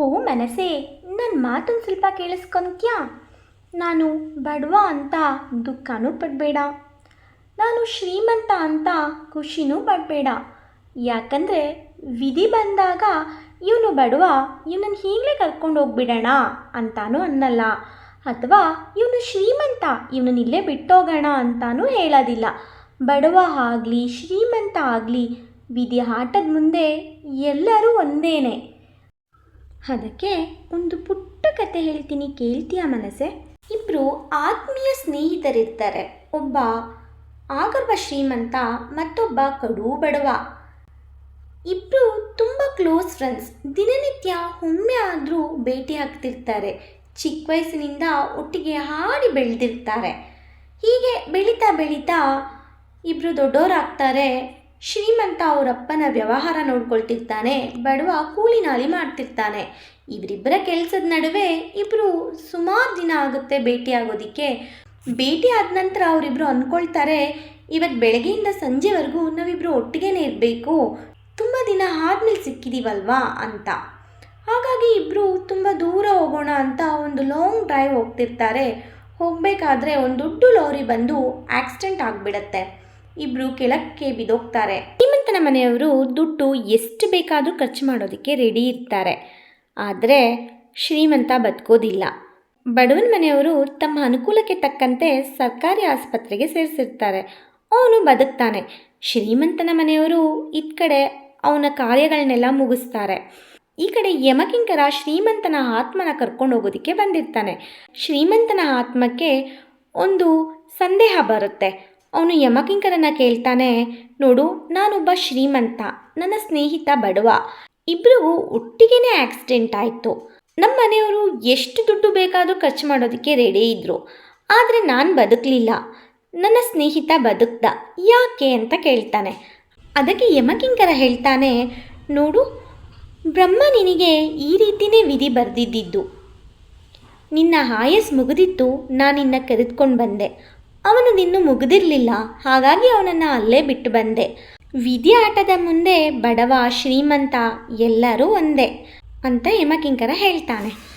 ಹೋ ಮನಸ್ಸೇ ನನ್ನ ಮಾತನ್ನು ಸ್ವಲ್ಪ ಕೇಳಿಸ್ಕೊಂತ್ಯಾ? ನಾನು ಬಡವ ಅಂತ ದುಃಖನೂ ಪಡಬೇಡ. ನಾನು ಶ್ರೀಮಂತ ಅಂತ ಖುಷಿನೂ ಪಡಬೇಡ. ಯಾಕಂದರೆ ವಿಧಿ ಬಂದಾಗ ಇವನು ಬಡವ ಇವನನ್ನು ಹೀಗಲೇ ಕರ್ಕೊಂಡು ಹೋಗ್ಬಿಡೋಣ ಅಂತಾನೂ ಅನ್ನಲ್ಲ. ಅಥವಾ ಇವನು ಶ್ರೀಮಂತ ಇವನನ್ನ ಇಲ್ಲೇ ಬಿಟ್ಟೋಗೋಣ ಅಂತಾನೂ ಹೇಳೋದಿಲ್ಲ. ಬಡವ ಆಗಲಿ, ಶ್ರೀಮಂತ ಆಗಲಿ, ವಿಧಿ ಆಟದ ಮುಂದೆ ಎಲ್ಲರೂ ಒಂದೇನೆ. ಅದಕ್ಕೆ ಒಂದು ಪುಟ್ಟ ಕತೆ ಹೇಳ್ತೀನಿ, ಕೇಳ್ತೀಯ ಮನಸ್ಸೆ? ಇಬ್ಬರು ಆತ್ಮೀಯ ಸ್ನೇಹಿತರಿರ್ತಾರೆ. ಒಬ್ಬ ಆಗರ್ವ ಶ್ರೀಮಂತ, ಮತ್ತೊಬ್ಬ ಕಡು ಬಡವ. ಇಬ್ಬರು ತುಂಬ ಕ್ಲೋಸ್ ಫ್ರೆಂಡ್ಸ್. ದಿನನಿತ್ಯ ಒಮ್ಮೆ ಆದರೂ ಭೇಟಿ ಆಗ್ತಿರ್ತಾರೆ. ಚಿಕ್ಕ ವಯಸ್ಸಿನಿಂದ ಒಟ್ಟಿಗೆ ಹಾಡಿ ಬೆಳೆದಿರ್ತಾರೆ. ಹೀಗೆ ಬೆಳೀತಾ ಬೆಳೀತಾ ಇಬ್ಬರು ದೊಡ್ಡವರಾಗ್ತಾರೆ ಶ್ರೀಮಂತ ಅವರಪ್ಪನ ವ್ಯವಹಾರ ನೋಡ್ಕೊಳ್ತಿರ್ತಾನೆ, ಬಡವ ಕೂಲಿನಾಲಿ ಮಾಡ್ತಿರ್ತಾನೆ. ಇವರಿಬ್ಬರ ಕೆಲಸದ ನಡುವೆ ಇಬ್ಬರು ಸುಮಾರು ದಿನ ಆಗುತ್ತೆ ಭೇಟಿ ಆಗೋದಕ್ಕೆ. ಭೇಟಿ ಆದ ನಂತರ ಅವರಿಬ್ಬರು ಅಂದ್ಕೊಳ್ತಾರೆ ಇವತ್ತು ಬೆಳಗ್ಗೆಯಿಂದ ಸಂಜೆವರೆಗೂ ನಾವಿಬ್ಬರು ಒಟ್ಟಿಗೆನೇ ಇರಬೇಕು. ತುಂಬ ದಿನ ಆದಮೇಲೆ ಸಿಕ್ಕಿದ್ದೀವಲ್ವಾ ಅಂತ. ಹಾಗಾಗಿ ಇಬ್ಬರು ತುಂಬ ದೂರ ಹೋಗೋಣ ಅಂತ ಒಂದು ಲಾಂಗ್ ಡ್ರೈವ್ ಹೋಗ್ತಿರ್ತಾರೆ. ಹೋಗಬೇಕಾದ್ರೆ ಒಂದು ದೊಡ್ಡ ಲಾರಿ ಬಂದು ಆಕ್ಸಿಡೆಂಟ್ ಆಗಿಬಿಡತ್ತೆ. ಇಬ್ಬರು ಕೆಳಕ್ಕೆ ಬಿದೋಗ್ತಾರೆ ಶ್ರೀಮಂತನ ಮನೆಯವರು ದುಡ್ಡು ಎಷ್ಟು ಬೇಕಾದರೂ ಖರ್ಚು ಮಾಡೋದಕ್ಕೆ ರೆಡಿ ಇರ್ತಾರೆ. ಆದರೆ ಶ್ರೀಮಂತ ಬದುಕೋದಿಲ್ಲ. ಬಡವನ ಮನೆಯವರು ತಮ್ಮ ಅನುಕೂಲಕ್ಕೆ ತಕ್ಕಂತೆ ಸರ್ಕಾರಿ ಆಸ್ಪತ್ರೆಗೆ ಸೇರಿಸಿರ್ತಾರೆ. ಅವನು ಬದುಕ್ತಾನೆ. ಶ್ರೀಮಂತನ ಮನೆಯವರು ಇದ್ ಕಡೆ ಅವನ ಕಾರ್ಯಗಳನ್ನೆಲ್ಲ ಮುಗಿಸ್ತಾರೆ. ಈ ಕಡೆ ಯಮಕಿಂಕರ ಶ್ರೀಮಂತನ ಆತ್ಮನ ಕರ್ಕೊಂಡು ಹೋಗೋದಕ್ಕೆ ಬಂದಿರ್ತಾನೆ. ಶ್ರೀಮಂತನ ಆತ್ಮಕ್ಕೆ ಒಂದು ಸಂದೇಹ ಬರುತ್ತೆ. ಅವನು ಯಮಕಿಂಕರನ್ನ ಕೇಳ್ತಾನೆ, ನೋಡು, ನಾನೊಬ್ಬ ಶ್ರೀಮಂತ, ನನ್ನ ಸ್ನೇಹಿತ ಬಡವ. ಇಬ್ಬರಿಗೂ ಒಟ್ಟಿಗೆನೆ ಆಕ್ಸಿಡೆಂಟ್ ಆಯಿತು. ನಮ್ಮ ಮನೆಯವರು ಎಷ್ಟು ದುಡ್ಡು ಬೇಕಾದರೂ ಖರ್ಚು ಮಾಡೋದಕ್ಕೆ ರೆಡಿ ಇದ್ದರು ಆದರೆ ನಾನು ಬದುಕಲಿಲ್ಲ. ನನ್ನ ಸ್ನೇಹಿತ ಬದುಕ್ದ. ಯಾಕೆ ಅಂತ ಕೇಳ್ತಾನೆ. ಅದಕ್ಕೆ ಯಮಕಿಂಕರ ಹೇಳ್ತಾನೆ, ನೋಡು, ಬ್ರಹ್ಮ ನಿನಗೆ ಈ ರೀತಿನೇ ವಿಧಿ ಬರೆದಿದ್ದಿದ್ದು. ನಿನ್ನ ಆಯಸ್ ಮುಗಿದಿತ್ತು ನಿನ್ನ ಕರೆದುಕೊಂಡು ಬಂದೆ. ಅವನದಿನ್ನೂ ಮುಗಿದಿರಲಿಲ್ಲ. ಹಾಗಾಗಿ ಅವನನ್ನು ಅಲ್ಲೇ ಬಿಟ್ಟು ಬಂದೆ. ವಿಧಿ ಆಟದ ಮುಂದೆ ಬಡವ ಶ್ರೀಮಂತ ಎಲ್ಲರೂ ಒಂದೇ ಅಂತ ಹೇಮಕಿಂಕರ ಹೇಳ್ತಾನೆ.